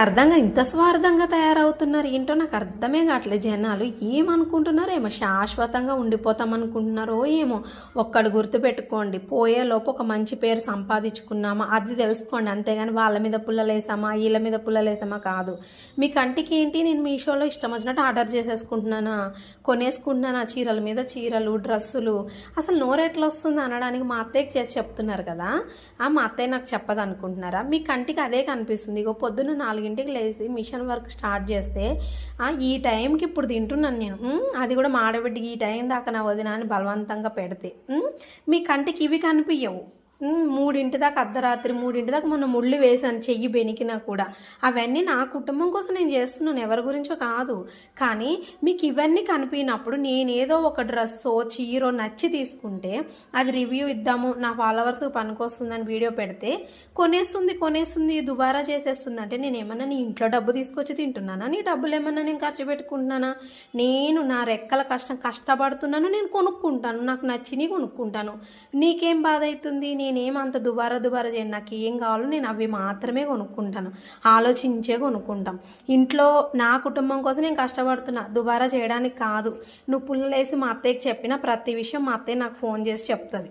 అర్థంగా ఇంత స్వార్థంగా తయారవుతున్నారు ఏంటో నాకు అర్థమే కావట్లేదు జనాలు ఏమనుకుంటున్నారో ఏమో శాశ్వతంగా ఉండిపోతాం అనుకుంటున్నారో ఏమో. ఒక్కడు గుర్తుపెట్టుకోండి పోయేలోపు ఒక మంచి పేరు సంపాదించుకున్నామా? అది తెలుసుకోండి అంతేగాని వాళ్ళ మీద పుల్లలేసామా? వీళ్ళ మీద పుల్లలేసామా కాదు. మీ కంటికి ఏంటి? నేను మీషోలో ఇష్టం వచ్చినట్టు ఆర్డర్ చేసేసుకుంటున్నానా? కొనేసుకుంటున్నానా? చీరల మీద చీరలు డ్రెస్సులు. అసలు నోరు వస్తుంది అనడానికి మా అత్తయ్యకి చేసి చెప్తున్నారు కదా. ఆ మా అత్తయ్య నాకు చెప్పదు అనుకుంటున్నారా మీ కంటికి అదే కనిపిస్తుంది. ఇగో పొద్దున్న నాలుగింటికి లేచి మిషన్ వర్క్ స్టార్ట్ చేస్తే ఈ టైంకి ఇప్పుడు తింటున్నాను నేను. అది కూడా మాడబిడ్డకి ఈ టైం దాకా నా వదిన అని బలవంతంగా పెడితే మీ కంటికి ఇవి కనిపించవు మూడింటి దాకా అర్ధరాత్రి మూడింటి దాకా మొన్న ముళ్ళు వేశాను చెయ్యి బెనికినా కూడా. అవన్నీ నా కుటుంబం కోసం నేను చేస్తున్నాను ఎవరి గురించో కాదు. కానీ మీకు ఇవన్నీ కనిపించినప్పుడు నేనేదో ఒక డ్రెస్సో చీరో నచ్చి తీసుకుంటే అది రివ్యూ ఇద్దాము నా ఫాలోవర్స్ పనికొస్తుందని వీడియో పెడితే కొనేస్తుంది కొనేస్తుంది దుబారా చేసేస్తుంది. అంటే నేను ఏమన్నా నీ ఇంట్లో డబ్బు తీసుకొచ్చి తింటున్నానా? నీ డబ్బులు ఏమన్నా నేను ఖర్చు పెట్టుకుంటున్నానా? నేను నా రెక్కల కష్టం కష్టపడుతున్నాను నేను కొనుక్కుంటాను నాకు నచ్చినవి కొనుక్కుంటాను. నీకేం బాధ అవుతుంది? నేను నేనేం అంత దుబారా దుబారా చేయను. నాకు ఏం కావాలో నేను అవి మాత్రమే కొనుక్కుంటాను. ఆలోచించే కొనుక్కుంటాం. ఇంట్లో నా కుటుంబం కోసం నేను కష్టపడుతున్నా. దుబారా చేయడానికి కాదు. నువ్వు పుల్లలేసి మా అత్తయ్యకి చెప్పిన ప్రతి విషయం మా అత్తయ్య నాకు ఫోన్ చేసి చెప్తుంది.